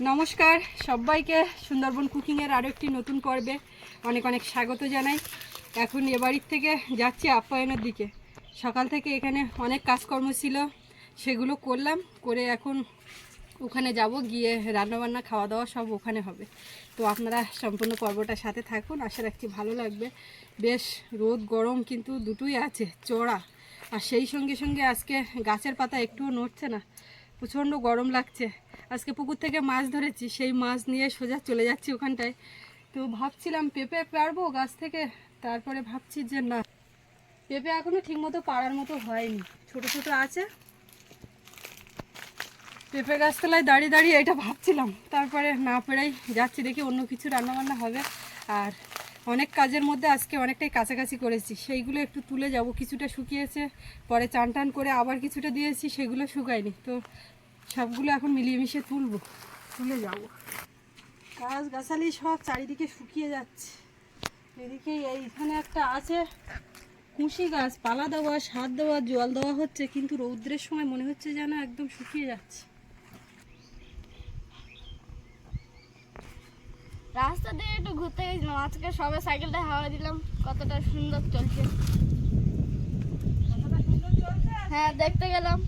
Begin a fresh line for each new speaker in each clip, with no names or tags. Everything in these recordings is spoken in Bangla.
নমস্কার, সবাইকে সুন্দরবন কুকিংয়ের আরও একটি নতুন পর্বে অনেক অনেক স্বাগত জানাই। এখন এ বাড়ির থেকে যাচ্ছি আপ্যায়নের দিকে। সকাল থেকে এখানে অনেক কাজকর্ম ছিল, সেগুলো করলাম, করে এখন ওখানে যাব, গিয়ে রান্নাবান্না খাওয়া দাওয়া সব ওখানে হবে। তো আপনারা সম্পূর্ণ পর্বটার সাথে থাকুন, আশা রাখছি ভালো লাগবে। বেশ রোদ, গরম কিন্তু দুটোই আছে চড়া আর সেই সঙ্গে সঙ্গে আজকে গাছের পাতা একটুও নড়ছে না, প্রচণ্ড গরম লাগছে। আজকে পুকুর থেকে মাছ ধরেছি, সেই মাছ নিয়ে সোজা চলে যাচ্ছি ওখানটায়। তো ভাবছিলাম পেঁপে পারব গাছ থেকে, তারপরে ভাবছি যে না, পেঁপে এখনও ঠিকমতো পাড়ার মতো হয়নি, ছোট ছোট আছে। পেঁপে গাছতলায় দাঁড়িয়ে দাঁড়িয়ে এটা ভাবছিলাম, তারপরে না পেরেই যাচ্ছি, দেখি অন্য কিছু রান্নাবান্না হবে। আর অনেক কাজের মধ্যে আজকে অনেকটাই কাছাকাছি করেছি, সেইগুলো একটু তুলে যাব, কিছুটা শুকিয়েছে, পরে চান টান করে আবার কিছুটা দিয়েছি, সেগুলো শুকায়নি। তো সবগুলো এখন মিলিয়ে মিশিয়ে তুলবো তুলে যাব। গাছ গাছালি সব চারিদিকে শুকিয়ে যাচ্ছে। এদিকে এইখানে একটা আছে কুশি গাছ পালা দেওয়া সার দেওয়া জল দেওয়া হচ্ছে কিন্তু রৌদ্রের সময় মনে হচ্ছে যেন একদম শুকিয়ে যাচ্ছে।
রাস্তা দিয়ে একটু ঘুরতে গেছিলাম আজকে সবে সাইকেলটা হাওয়া দিলাম কতটা সুন্দর চলছে।
কতটা সুন্দর চলছে?
হ্যাঁ দেখতে গেলাম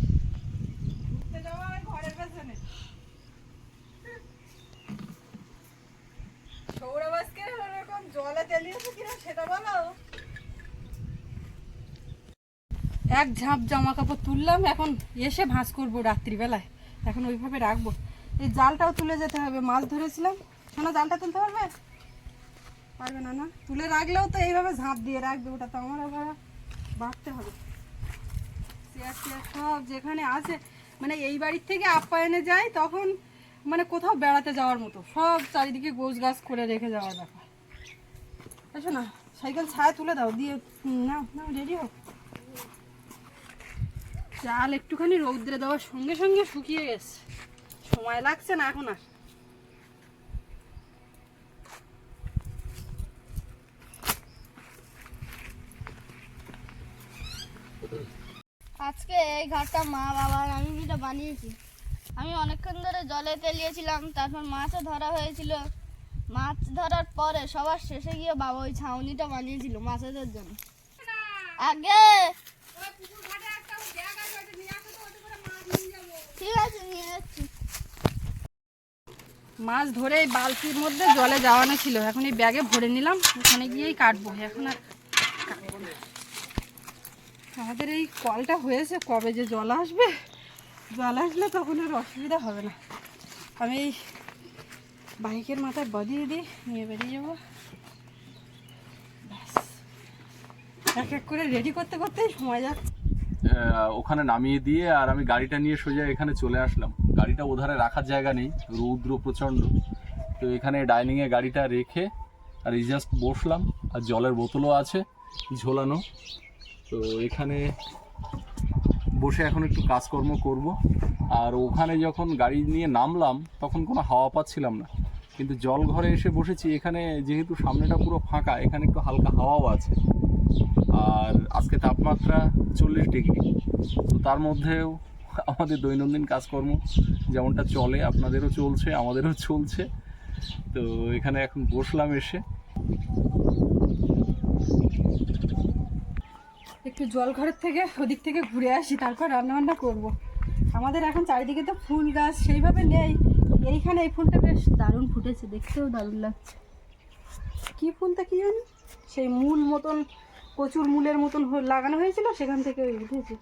ঘুরতে যাওয়া ওই ঘরের পেছনে সৌরবাসকে ওরকম জলে তেলিয়েছে কিনা সেটা বলো এক ঝাঁপ জামা কাপড় তুললাম, এখন এসে ভাঁজ করব রাত্রিবেলায়। এখন ওইভাবে রাখব। এই জালটাও তুলে যেতে হবে, মাছ ধরেছিলাম। শোনা জালটা তুলতে পারবে? পারবে না না? তুলে রাখলেও তো এইভাবে ঝাঁপ দিয়ে রাখবে, ওটা তো আমার আবার বাড়তে হবে। সব যেখানে আছে মানে এই বাড়ির থেকে আপ্যায়নে যাই, তখন মানে কোথাও বেড়াতে যাওয়ার মতো। সব চারিদিকে গোছ গাছ করে রেখে যাওয়ার ব্যাপার এসো না, সাইকেল ছায়া তুলে দাও, দিয়ে নাও নাও রেডি হোক চাল একটুখানি রৌদ্রে দেওয়ার সঙ্গে সঙ্গে শুকিয়ে গেছে। সময় লাগছে না এখন আর।
আজকে এই ঘাটটা মা বাবা আমি মিলে বানিয়েছি। আমি অনেকক্ষণ ধরে জলে তেলিয়েছিলাম, তারপর মাছও ধরা হয়েছিল। মাছ ধরার পরে সবার শেষে গিয়ে বাবা ওই ছাউনিটা বানিয়েছিল মাছেদের জন্য। আগে ঠিক আছে, নিয়ে যাচ্ছি।
মাছ ধরে এই বালতির মধ্যে জলে যাওয়ানো ছিল। এখন এই ব্যাগে ভরে নিলাম, ওখানে গিয়েই কাটবো। এখন আর আমাদের এই কলটা হয়েছে কবে যে জল আসবে? জল আসলে তখন আর অসুবিধা হবে না। আমি এই বাইকের মাথায় বদিয়ে দিই নিয়ে বেরিয়ে যাব। এক এক করে রেডি করতে করতেই সময় যাচ্ছে।
ওখানে নামিয়ে দিয়ে আর আমি গাড়িটা নিয়ে সোজা এখানে চলে আসলাম। গাড়িটা ওধারে রাখার জায়গা নেই, রৌদ্র প্রচণ্ড। তো এখানে ডাইনিংয়ে গাড়িটা রেখে আর এই জাস্ট বসলাম, আর জলের বোতলও আছে ঝোলানো। তো এখানে বসে এখন একটু কাজকর্ম করব। আর ওখানে যখন গাড়ি নিয়ে নামলাম, তখন কোনো হাওয়া পাচ্ছিলাম না। কিন্তু জল ঘরে এসে বসেছি, এখানে যেহেতু সামনেটা পুরো ফাঁকা, এখানে একটু হালকা হাওয়াও আছে। আর আজকে তাপমাত্রা চল্লিশ ডিগ্রি। তো তার মধ্যেও আমাদের দৈনন্দিন কাজকর্ম যেমনটা চলে, আপনাদেরও চলছে, আমাদেরও চলছে। তো এখানে এখন বসলাম এসে।
একটু জল ঘরের থেকে ওদিক থেকে ঘুরে আসি, তারপর রান্নাবান্না করব। আমাদের এখন চারিদিকে তো ফুল গাছ, সেইভাবে নেই। এইখানে এই ফুলটা বেশ দারুণ ফুটেছে, দেখতেও দারুণ লাগছে। কি ফুলটা কি জানি? সেই মূল মতন প্রচুর মূলের মতন লাগানো হয়েছিল, সেখান থেকে উঠেছে।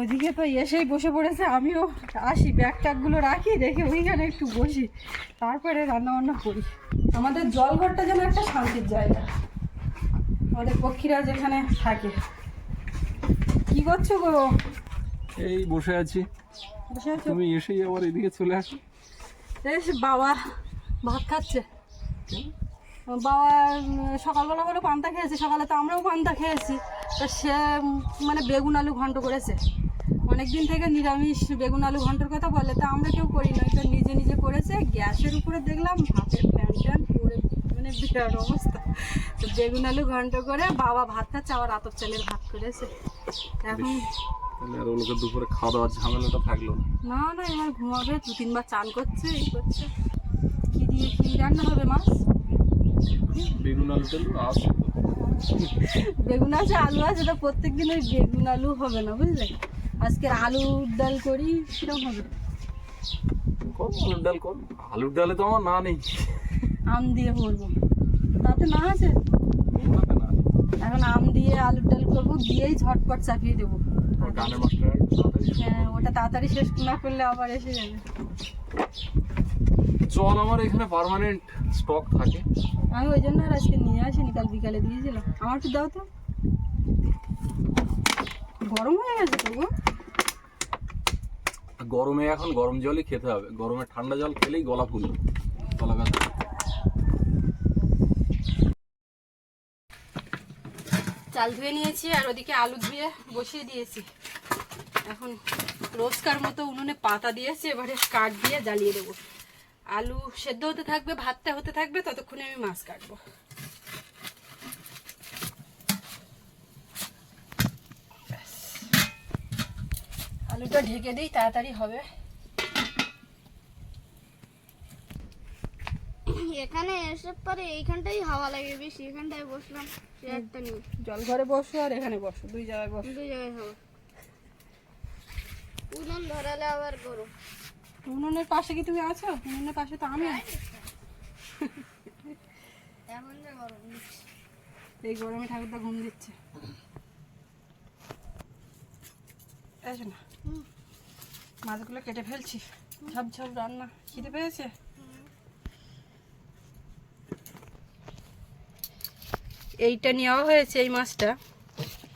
ওদিকে তো এসেই বসে পড়েছে, আমিও আসি, ব্যাগ ট্যাগগুলো রাখি রেখে ওইখানে একটু বসি, তারপরে রান্না বান্না করি। আমাদের জলঘরটা যেন একটা শান্তির জায়গা। আমাদের পক্ষীরা যেখানে থাকে। কি করছ গো?
এই বসে আছি।
বসে আছো?
তুমি এসেই আবার এদিকে চলে আসো।
বেশ বাবা ভাত খাচ্ছে। বাবা সকালবেলা করে পান্তা খেয়েছে সকালে তো আমরাও পান্তা খেয়েছি। তো সে মানে বেগুন আলু ঘন্ট করেছে। অনেক দিন থেকে নিরামিষ বেগুন আলু ঘন্টর কথা বলে তা আমরা কেউ করি না। তো নিজে নিজে করেছে গ্যাসের উপরে দেখলাম ভাতের ফ্যান ট্যান পরে মানে বিরাট অবস্থা। তো বেগুন আলু ঘন্ট করে বাবা ভাত খাচ্ছে আবার আতপ চালের ভাত করেছে। এখন
আর ওগুলোকে দুপুরে খাওয়া দাওয়ার ঝামেলাটা থাকল না।
না এবার ঘুমাবে দু তিনবার চান করছে এই করছে। কি দিয়ে কি রান্না হবে মাছ?
বেগুন আলু টালু আছে।
বেগুন আছে আলু আছে তো প্রত্যেক দিন ওই বেগুন আলু হবে না বুঝলে? আজকে আলুর ডাল করি কিরম হবে?
আলুর ডাল আলুর ডালে তো আমার না নেই।
আম দিয়ে করব তাতে না আছে? এখন আম দিয়ে আলুর ডাল করব দিয়েই ঝটপট চাপিয়ে দেবো। হ্যাঁ ওটা তাড়াতাড়ি শেষ না করলে আবার এসে যাবে।
জল আমার এখানে পার্মানেন্ট স্টক থাকে।
আমি ওই জন্য আর আজকে নিয়ে আসিনি কাল বিকালে দিয়েছিলাম আমার একটু দাও তো। গরম হয়ে গেছে তো গো?
গরমে এখন গরম জলই খেতে হবে। গরমে ঠান্ডা জল খেলেই গলা ফুল গলা ব্যথা।
চাল ধুয়ে নিয়েছি আর ওদিকে আলু ধুয়ে বসিয়ে দিয়েছি। এখন রোজকার মতো উনুনে পাতা দিয়েছি, এবারে কাঠ দিয়ে জ্বালিয়ে দেবো। আলু সেদ্ধ হতে থাকবে, ভাতটা হতে থাকবে, ততক্ষণে আমি মাছ কাটবো। আলুটা ঢেকে দিই, তাড়াতাড়ি হবে।
এখানে এসে পরে এইখানটাই হাওয়া লাগে বেশি এখানটায় বসলাম চেয়ারটা নিয়ে
জল ঘরে বসো আর এখানে বসো দুই জায়গায় বসো।
দুই জায়গায় হাওয়া। উনুন ধরালে আবার গরম।
উনুনের পাশে কি তুমি আছো? উনুনের পাশে তো আমি আছি।
এমন যে গরম
এই গরমে ঠাকুরটা ঘুম দিচ্ছে। এসো না। মাছগুলো কেটে ফেলছি। ঝপ ঝপ রান্না। খিদে পেয়েছে? এইটা নেওয়া হয়েছে এই মাছটা।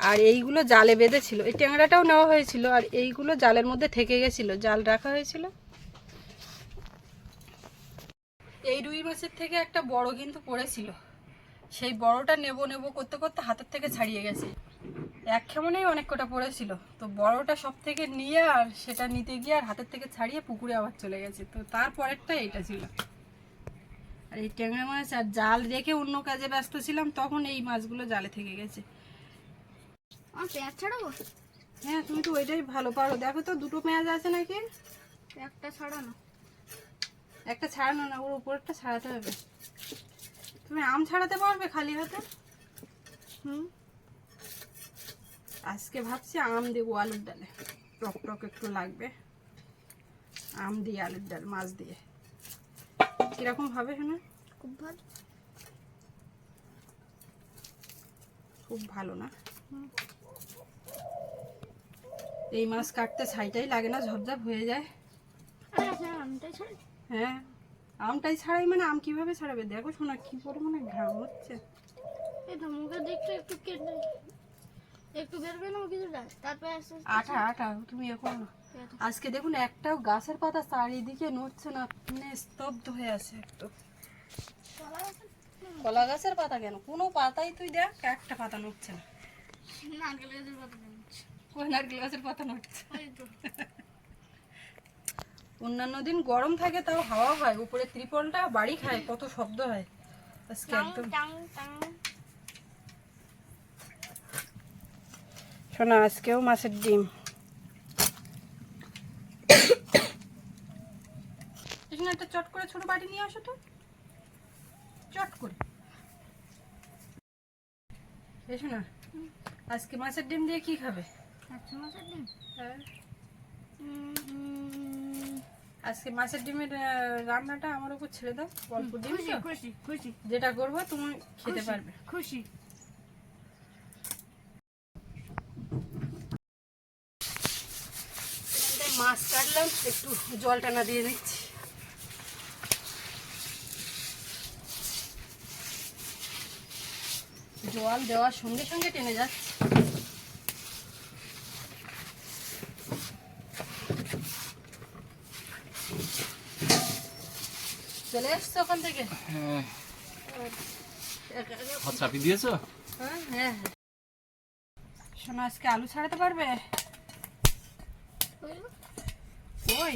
আর এইগুলো জালে বেঁধেছিল। এই ট্যাংরাটাও নেওয়া হয়েছিল আর এইগুলো জালের মধ্যে থেকে গেছিল। জাল রাখা হয়েছিল। এই রুই মাছের থেকে একটা বড় কিন্তু পড়েছিল। সেই বড়টা নেব নেব করতে করতে হাতের থেকে ছাড়িয়ে গেছে। এক খেমনেই অনেক কটা পড়েছিল। তো বড়টা সব থেকে নিয়ে আর সেটা নিতে গিয়ে আর হাতের থেকে ছাড়িয়ে পুকুরে আবার চলে গেছে। তো তারপরেরটা এইটা ছিল। আর এই ট্যাংরা মাছ আর জাল রেখে অন্য কাজে ব্যস্ত ছিলাম তখন এই মাছগুলো জালে থেকে গেছে।
আমার পেঁয়াজ ছাড়াবো?
হ্যাঁ তুমি তো ওইটাই ভালো পারো। দেখো তো দুটো পেঁয়াজ আছে নাকি?
একটা ছাড়ানো।
একটা ছাড়ানো না ওর উপরটা ছাড়াতে হবে। তুমি আম ছাড়াতে পারবে খালি হাতে?
হুম?
আজকে ভাবছি আম দেবো আলুর ডালে। টক টক একটু লাগবে। আম দিয়ে আলুর ডাল মাছ দিয়ে। কীরকম হবে হ্যাঁ
খুব ভালো।
খুব ভালো না? এই মাছ কাটতে ছাইটাই লাগে না ঝপঝপ হয়ে যায়।
আচ্ছা
হ্যাঁ আমটাই ছাড়াই মানে আম কীভাবে ছাড়াবে? দেখো শোনা কি পরিমাণে ঘাম হচ্ছে।
এই তো মুখে দেখতে একটু কেটে একটু বের করে নেব কিছুটা তারপরে
আঠা আঠা তুমি এখন না। আজকে দেখুন একটাও গাছের পাতা চারিদিকে নড়ছে না মানে স্তব্ধ হয়ে আছে একটু
কলা
গাছের পাতা কেন? কোনো পাতাই তুই দেখ একটা পাতা নড়ছে না।
নারকেল গাছের পাতা নিচ্ছি
কোন নারকেল গাছের পাতা নড়ছে? অন্যান্য দিন গরম থাকে তাও হাওয়া হয় উপরে ত্রিপলটা বাড়ি খায় কত শব্দ হয়। আজকে একদম শোনা আজকেও মাছের ডিম। একটা চট করে ছোট বাটি নিয়ে আসো তো। চট করে। এসো না। আজকে মাছের ডিম দিয়ে কি খাবে?
আচ্ছা মাছের ডিম?
হ্যাঁ। আজকে মাছের ডিমের রান্নাটা আমার উপর ছেড়ে দাও। অল্প ডিম
খুশি খুশি খুশি।
যেটা করব তুমি খেতে পারবে।
খুশি।
মাছ কাটলাম একটু জল টানা দিয়ে দিচ্ছি। জল দেওয়ার সঙ্গে সঙ্গে টেনে যাচ্ছে। চলে এসছো ওখান থেকে?
হ্যাঁ। দিয়েছ?
হ্যাঁ হ্যাঁ শোনো আজকে আলু ছাড়াতে পারবে? ওই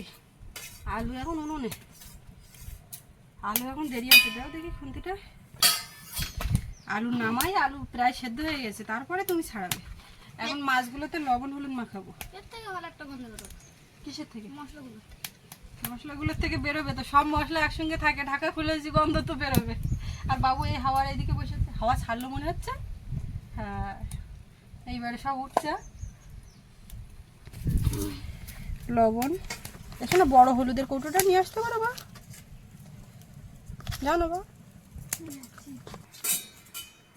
আলু এখন উনুনে। আলু এখন দেরি আছে। দাও দেখি খুন্তিটা। আলু নামাই আলু প্রায় সেদ্ধ হয়ে গেছে তারপরে তুমি ছাড়াবে। এখন মাছগুলোতে লবণ হলুদ মাখাবো।
এর থেকে ভালো একটা গন্ধ বেরোবে।
কিসের থেকে?
মশলাগুলো।
মশলাগুলোর থেকে বেরোবে তো সব মশলা একসঙ্গে থাকে ঢাকা খুলেছি গন্ধ তো বেরোবে। আর বাবু এই হাওয়ার এদিকে বসে হাওয়া ছাড়লো মনে হচ্ছে? হ্যাঁ এইবারে সব উঠছে। লবণ। এখানে বড় হলুদের কৌটোটা নিয়ে আসতে পারো বা? জানো বা?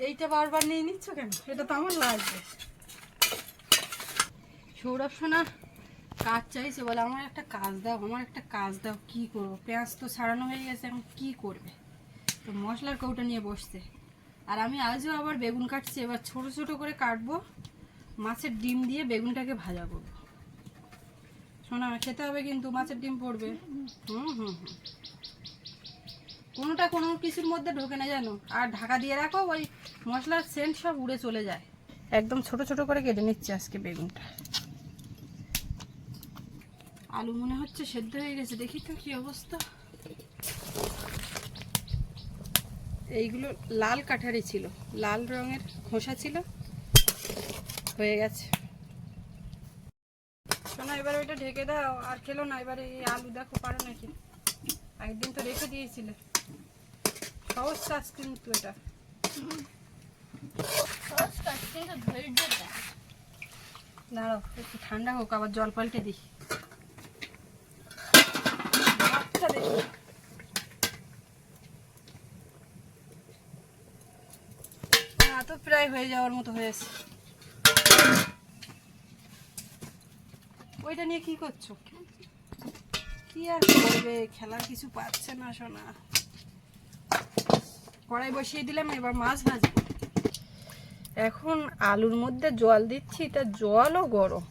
এইটা বারবার নিয়ে নিচ্ছ কেন? এটা তো আমার লাগবে। সৌরভ সোনা, কাজ চাইছে বলে, আমার একটা কাজ দাও, আমার একটা কাজ দাও, কি করব? পেঁয়াজ তো ছাড়ানো হয়ে গেছে, এখন কি করবে? তো মশলার কৌটা নিয়ে বসছে। আর আমি আজও আবার বেগুন কাটছি, এবার ছোট ছোট করে কাটবো, মাছের ডিম দিয়ে বেগুনটাকে ভাজা করব। শোনা খেতে হবে কিন্তু, মাছের ডিম পড়বে। হুম হুম হুম। কোনোটা কোনো কিছুর মধ্যে ঢোকে না, জানো? আর ঢাকা দিয়ে রাখো, ওই মশলার সেন্ট সব উড়ে চলে যায়। একদম ছোট ছোট করে কেটে নিচ্ছে আজকে বেগুনটা। আলু মনে হচ্ছে সেদ্ধ হয়ে গেছে দেখি তো কি অবস্থা। এইগুলো লাল কাঠারি ছিল লাল রঙের খোসা ছিল হয়ে গেছে। শোনো এবার ওইটা ঢেকে দাও আর খেলো না এবারে এই আলু দেখো পারো নাকি। একদিন তো রেখে দিয়েছিলে। সহজ কাজ কিন্তু এটা। দাঁড়াও ঠান্ডা হোক, আবার জল পাল্টে দিই। তো প্রায় হয়ে যাওয়ার মতো হয়েছে ওইটা নিয়ে কি করছ? কি আর করবে? খেলার কিছু পাচ্ছে না শোনা কড়াই বসিয়ে দিলাম, এবার মাছ ভাজবো। এখন আলুর মধ্যে জল দিচ্ছি তা জলও গরম।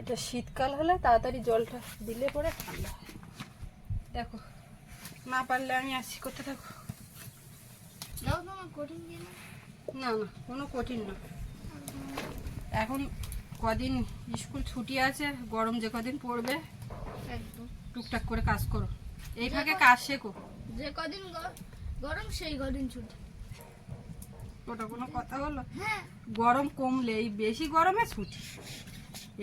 এটা শীতকাল হলে তাড়াতাড়ি জলটা দিলে পরে ঠান্ডা। হয় দেখো না পারলে আমি আসি করতে থাকো?
না
না কোনো কঠিন না। এখন কদিন স্কুল ছুটি আছে গরম যে কদিন পড়বে টুকটাক করে কাজ করো। এই ফাঁকে কাজ শেখো।
যে কদিন গরম সেই কদিন ছুটি।
ওটা কোনো কথা হলো
হ্যাঁ
গরম কমলে এই বেশি গরমে ছুটি।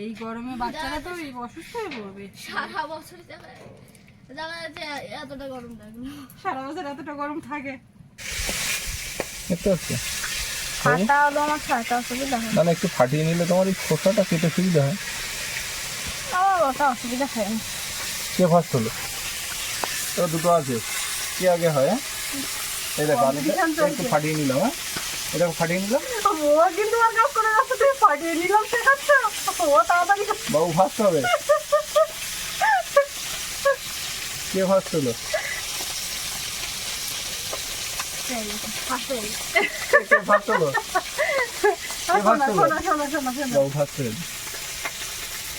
এই গরমে বাচ্চারা তো এই অসুস্থ হয়ে পড়বে।
সারা বছর দেখা দেখা যাচ্ছে এতটা গরম লাগল
সারা বছর এতটা গরম থাকে।
ছাতা হলো আমার ছাতা অসুবিধা হয়।
না না একটু ফাটিয়ে নিলে তোমার এই খোসাটা কেটে সুবিধা হয়।
ওটা অসুবিধা হয়
কে ফার্স্ট হলো তো দুটো আছে। কে আগে হয় হ্যাঁ? এই দেখো আমি একটু ফাটিয়ে নিলাম হ্যাঁ? এটা ফাটিয়ে নিলাম।
ও কিন্তু আর কাজ করে যাচ্ছে তুমি ফাটিয়ে নিলাম শেখাচ্ছ? ও তাড়াতাড়ি।
বাবু ফার্স্ট হবে। কে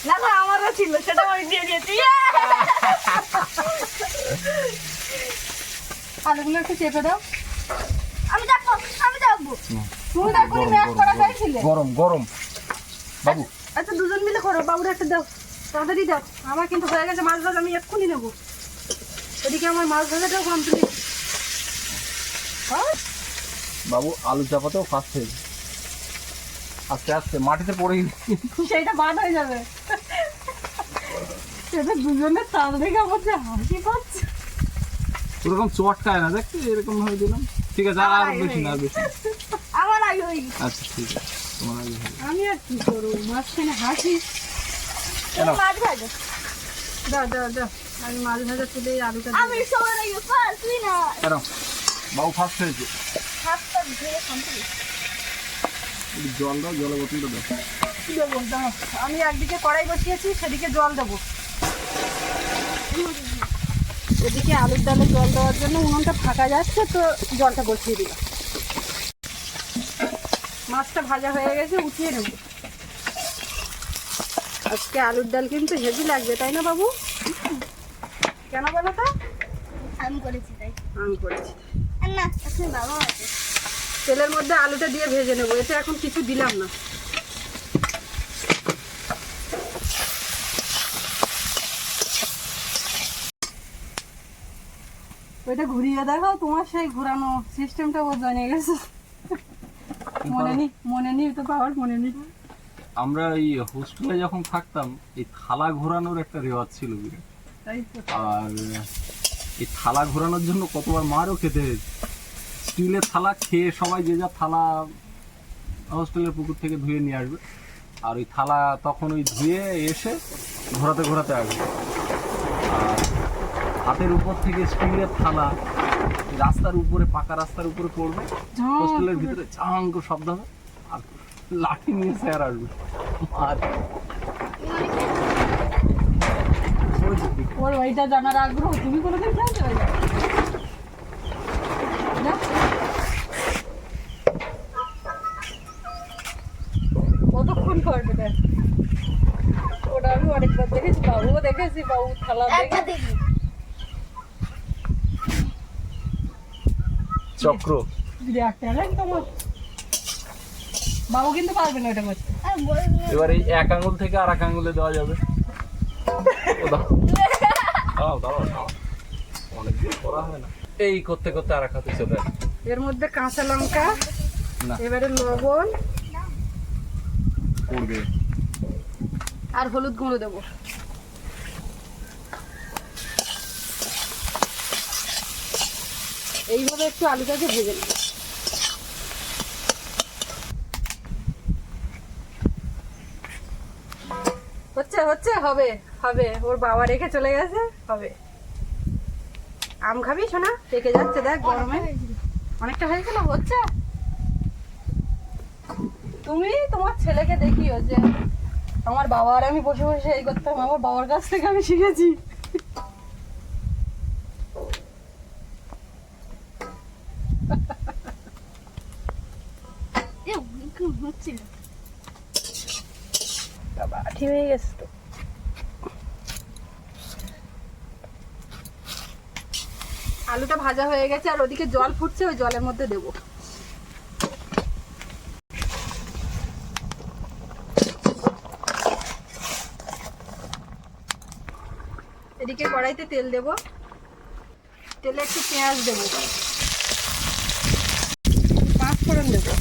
না আমারও ছিল সেটা আমি দিয়ে দিয়েছি। আলুগুলো একটু চেপে দাও
আমি দেখব আমি দেখব
তুমি তো এখনই ম্যাশ করা চাইছিলে
গরম গরম বাবু।
আচ্ছা দুজন মিলে করো বাবুর একটা দাও। তাড়াতাড়ি দাও। আমার কিন্তু হয়ে গেছে মাছ ভাজা আমি এক্ষুনি নেব। এদিকে আমার মাছ ভাজাটাও কমপ্লিট হ্যাঁ?
বাবু আলু চাপাতেও ফার্স্ট হয়েছে আস্তে আস্তে মাটিতে পড়ে
সেইটা বাদ হয়ে যাবে। সেটা দুজনের তাল দেখে আমার যে হাসি পাচ্ছে।
ওরকম চটকায় না দেখছি এরকম ভাবে দিলাম ঠিক আছে আর বেশি না আর বেশি
আমার আগে গেছে।
আচ্ছা ঠিক আছে তোমার আগে হবে।
আমি আর কি করব? মাঝখানে হাসি।
কেন?
মাছ ভাজো।
দাও দাও দাও আমি মাছ ভাজা তুলে আলুটা
আমি সবার আগে ফার্স্ট তুই না
বাবু ফার্স্ট হয়েছে।
হাতটা ধুয়ে কমপ্লিট
জল দাও জলে বোতলটা দাও।
দেবো দাও। আমি একদিকে কড়াই বসিয়েছি সেদিকে জল দেবো। এদিকে আলুর ডালে জল দেওয়ার জন্য উনুনটা ফাঁকা যাচ্ছে তো জলটা বসিয়ে দিলাম। মাছটা ভাজা হয়ে গেছে উঠিয়ে নেব। আজকে আলুর ডাল কিন্তু হেভি লাগবে তাই না বাবু? কেন বলো তো?
আমি করেছি তাই।
আমি করেছি।
না বাবা
তেলের মধ্যে আলুটা দিয়ে ভেজে নেব এতে এখন কিছু দিলাম না। ওইটা ঘুরিয়ে দেখাও তোমার সেই ঘোরানো সিস্টেমটা ও জানে গেছে। মনে নি মনে নি তো পাওয়ার মনে নি
আমরা এই হোস্টেলে যখন থাকতাম এই থালা ঘোরানোর একটা রেওয়াজ ছিল আর এই থালা ঘোরানোর জন্য কতবার মারও খেতে হয়েছে। স্টিলের থালা খেয়ে সবাই যে যা থালা হোস্টেলের পুকুর থেকে ধুয়ে নিয়ে আসবে। আর ওই থালা তখন ওই ধুয়ে এসে ঘোরাতে ঘোরাতে আসবে। আর হাতের উপর থেকে স্টিলের থালা রাস্তার উপরে পাকা রাস্তার উপরে পড়বে। হোস্টেলের ভিতরে চাঙ্ক শব্দ হবে। আর লাঠি নিয়ে স্যার আসবে। আর ওই
ওর ওইটা জানার আগ্রহ। তুমি কোনোদিন খেলতে পারবে? কতক্ষণ করবে দেখ? ওটা আমি অনেকবার দেখেছি বাবুও দেখেছি বাবু থালা
একটা
দেখে
দেখি
চক্র।
বাবু কিন্তু পারবে না এটা করতে।
এবার এই এক আঙ্গুল থেকে আর এক আঙ্গুলে দেওয়া যাবে। দাও। দাও, দাও, দাও। অনেকদিন করা হয় না। এই করতে করতে আর এক হাতে চলে
এর মধ্যে কাঁচা লঙ্কা এবারে লবণ।
পড়বে।
আর হলুদ গুঁড়ো দেবো। এইভাবে একটু আলুটাকে ভেজে নেব। হচ্ছে হচ্ছে, হবে হবে। ওর বাবা রেখে চলে গেছে, হবে। আম খাবি শোনা পেকে যাচ্ছে, দেখ, গরমে। অনেকটা হয়ে গেল, হচ্ছে? তুমি তোমার ছেলেকে দেখিও যে, আমার বাবা আর আমি বসে বসে এই করতাম, আমার বাবার কাছ থেকে আমি শিখেছি
এ, হচ্ছিল
বাবা হয়ে গেছে তো আলুটা ভাজা হয়ে গেছে আর ওদিকে জল ফুটছে, ওই জলের মধ্যে দেবো। এদিকে কড়াইতে তেল দেব। তেলে একটু পেঁয়াজ দেবো। পাঁচ ফোড়ন দেবো।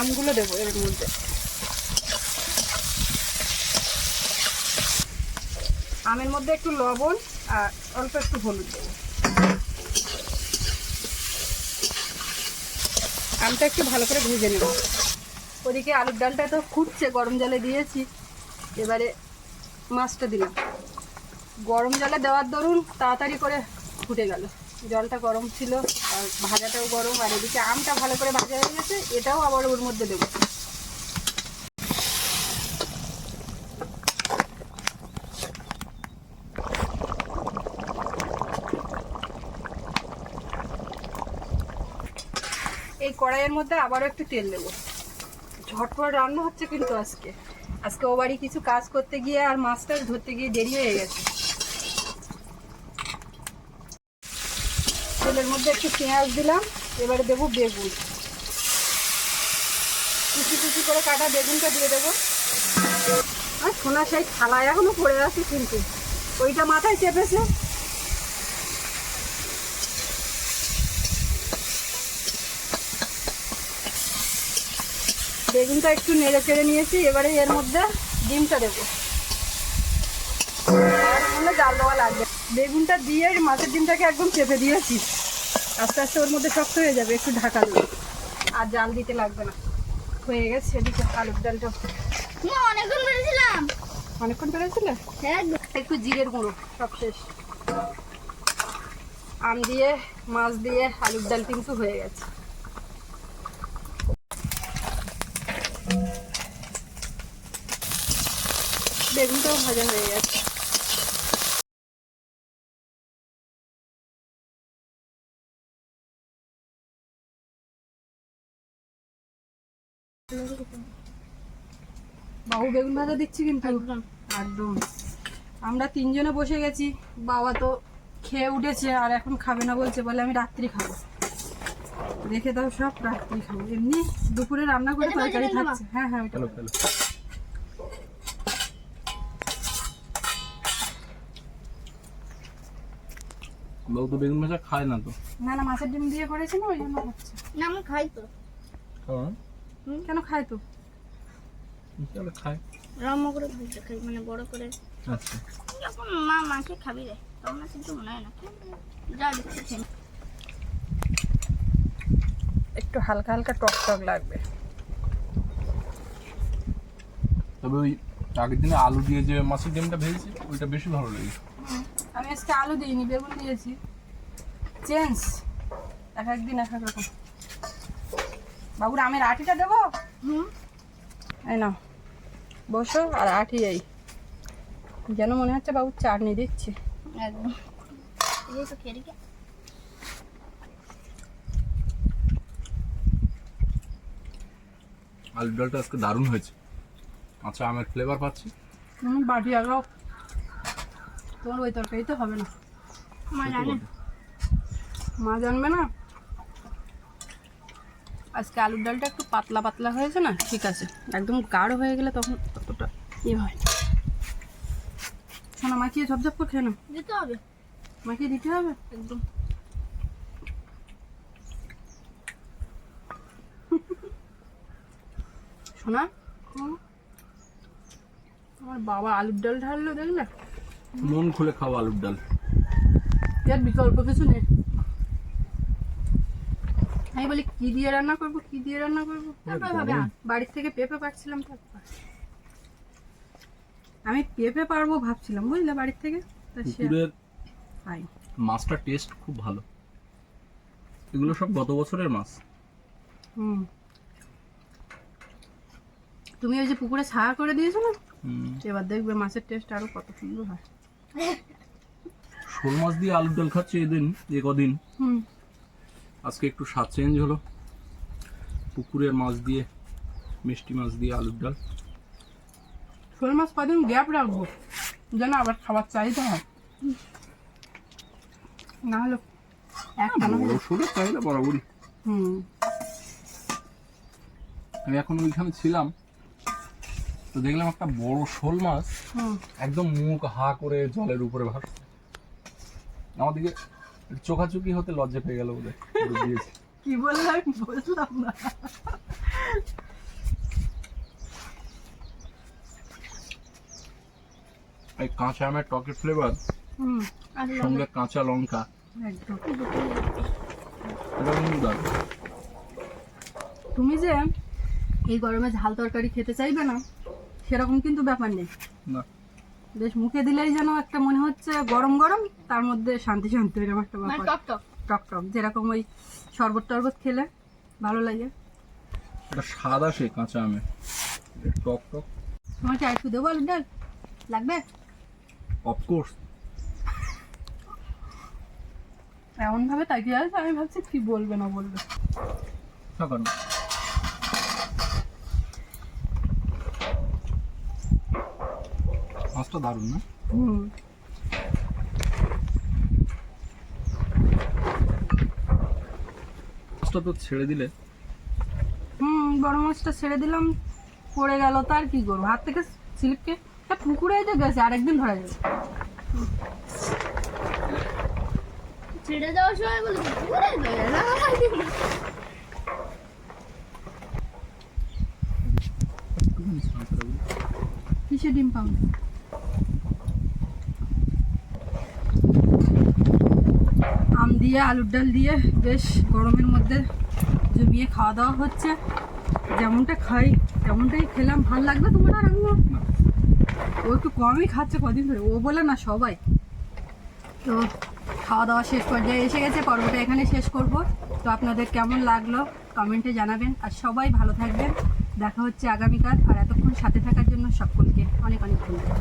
আমগুলো দেবো এর মধ্যে। আমের মধ্যে একটু লবণ আর অল্প একটু হলুদ দেবো। আমটা একটু ভালো করে ভেজে নেব। ওদিকে আলুর ডালটা তো ফুটছে, গরম জলে দিয়েছি। এবারে মাছটা দিলাম। গরম জলে দেওয়ার দরুন তাড়াতাড়ি করে ফুটে গেল। জলটা গরম ছিল। আর ভাজাটাও গরম, আর এদিকে আমটা ভালো করে ভাজা হয়ে গেছে, এটাও আবার ওর মধ্যে দেবো। এই কড়াইয়ের মধ্যে আবারও একটু তেল দেবো। ঝটপট রান্না হচ্ছে কিন্তু আজকে। আজকে ও বাড়ি কিছু কাজ করতে গিয়ে আর মাছ টাছ ধরতে গিয়ে দেরি হয়ে গেছে। তেলের মধ্যে একটু পেঁয়াজ দিলাম, এবারে দেবো বেগুন। কুচি কুচি করে কাটা বেগুনটা দিয়ে দেবো। আর সোনা সেই থালায় এখনও পড়ে আছে কিন্তু, ওইটা মাথায় চেপেছে। বেগুনটা একটু নেড়ে চেড়ে নিয়েছি, এবারে এর মধ্যে ডিমটা দেবো। জাল দেওয়া লাগবে। বেগুনটা দিয়ে মাছের ডিমটাকে একদম চেপে দিয়েছি। আস্তে আস্তে ওর মধ্যে শক্ত হয়ে যাবে একটু ঢাকা দিয়ে আর জাল দিতে লাগবে না। হয়ে গেছে এদিকে আলুর ডালটা
অনেকক্ষণ বেড়েছিলাম
অনেকক্ষণ পেরেছিলে
হ্যাঁ।
একটু জিরের গুঁড়ো সব শেষ। আম দিয়ে মাছ দিয়ে আলুর ডাল কিন্তু হয়ে গেছে। বেগুনটাও ভাজা হয়ে গেছে। বাবু বেগুন ভাজা দিচ্ছি কিন্তু। একদম। আমরা তিনজনে বসে গেছি। বাবা তো খেয়ে উঠেছে আর এখন খাবে না বলছে বলে আমি রাত্রি খাব। রেখে দাও সব রাত্রি খাব। এমনি দুপুরে রান্না করে তরকারি থাকছে। হ্যাঁ হ্যাঁ
বাবু তো বেগুন ভাজা খায় না তো।
না না মাছের ডিম দিয়ে করেছি না ওই জন্য হচ্ছে
না আমি খাই তো।
কারণ
কেন খায় তো।
তাহলে খায়।
রাম্মা করে ভাজতে খাই মানে বড় করে।
আচ্ছা।
যখন মা মাকে খাবি রে তখন আর কিন্তু মনে হয় না। যা খেয়ে নে।
একটু হালকা হালকা টক টক লাগবে।
তবে ওই আগের দিনে আলু দিয়ে যে মাছের ডিমটা ভেজেছি ওইটা বেশি ভালো লাগে
আমি আজকে আলু দিইনি বেগুন দিয়েছি। চেঞ্জ এক একদিন এক এক রকম। বাবুর আমের আটিটা দেবো?
হুম।
এই না বসো আর আটি এই। যেন মনে হচ্ছে বাবুর চাটনি দিচ্ছি।
একদম।
আলুর ডালটা আজকে দারুণ হয়েছে। আচ্ছা আমের ফ্লেভার পাচ্ছি।
হুম বাটি আগাও। তোমার ওই তরকারি তো হবে না।
মা জানে
মা জানবে না? আজকে আলুর ডালটা একটু পাতলা পাতলা হয়েছে না? ঠিক আছে। একদম গাঢ় হয়ে গেলে তখন ততটা ইয়ে হয়। শোনো মাখিয়ে ঝপঝপ করে খেয়ে নাও।
দিতে হবে।
মাখিয়ে দিতে হবে?
একদম।
শোনা আমার বাবা আলুর ডাল ঢাললো দেখলে?
মন খুলে খাওয়া আলুর ডাল।
এর বিকল্প কিছু নেই। আমি বলি কি দিয়ে রান্না করব? কি দিয়ে রান্না করব? তারপর ভাবে বাড়ির থেকে পেঁপে পাচ্ছিলাম আমি পেঁপে পারব ভাবছিলাম বুঝলে বাড়ির থেকে?
পুকুরের টেস্ট খুব ভালো। এগুলো সব গত বছরের মাছ।
হুম। তুমি ওই যে পুকুরে ছায়া করে দিয়েছ না? এবার দেখবে মাছের টেস্ট আরও কত সুন্দর হয়।
শোল মাছ দিয়ে আলুর ডাল খাচ্ছি এদিন এ কদিন।
হুম।
আজকে একটু স্বাদ চেঞ্জ হলো। পুকুরের মাছ দিয়ে মিষ্টি মাছ দিয়ে আলুর ডাল।
শোল মাছ কদিন গ্যাপ রাখব যেন আবার খাবার চাইতে হয়। না হলে একটা
বড় শোলের চাহিদা বরাবরই।
হুম।
আমি এখন ওইখানে ছিলাম তো দেখলাম একটা বড় শোল মাছ একদম মুখ হা করে জলের উপরে ভাসছে। একটু চোখাচুকি হতে লজ্জা পেয়ে গেল ডুব দিয়েছি।
কি বললাম? না।
এই কাঁচা আমের টকের ফ্লেভার
হুম
সঙ্গে কাঁচা লঙ্কা। দারুণ
তুমি যে এই গরমে ঝাল তরকারি খেতে চাইবে না সেরকম কিন্তু ব্যাপার নেই।
না।
বেশ মুখে দিলেই যেন একটা মনে হচ্ছে গরম গরম তার মধ্যে শান্তি শান্তি এরকম একটা
মানে
ব্যাপার।
টক টক।
টক টক যেরকম ওই শরবত টরবত খেলে ভালো লাগে।
এটা স্বাদ আসে কাঁচা এটা টক টক।
তোমার কি আর একটু দেবো আলুর ডাল? লাগবে?
অফকোর্স
এমন ভাবে তাকিয়ে আছে আমি ভাবছি কি বলবে না বলবে।
মাছটা দারুণ না?
হুম।
মাছটা তো ছেড়ে দিলে।
হুম বড় মাছটা ছেড়ে দিলাম পড়ে গেল তার কি করব? হাত থেকে স্লিপকে পুকুরে তো গেছে আরেকদিন ধরা যাবে।
ছেড়ে দেওয়ার সময় বলে পুকুরে।
কিসে ডিম পাউন্ড আম দিয়ে, আলুর ডাল দিয়ে বেশ গরমের মধ্যে জমিয়ে খাওয়া দাওয়া হচ্ছে। যেমনটা খাই, তেমনটাই খেলাম। ভালো লাগবে তোমার আমিও? ও একটু কমই খাচ্ছে কদিন ধরে। ও বলে না সবাই। তো খাওয়া দাওয়া শেষ পর্যায়ে এসে গেছে। পর্বটা এখানে শেষ করব। তো আপনাদের কেমন লাগল কমেন্টে জানাবেন। আর সবাই ভালো থাকবেন। দেখা হচ্ছে আগামীকাল। আর এতক্ষণ সাথে থাকার জন্য সকলকে অনেক অনেক ধন্যবাদ।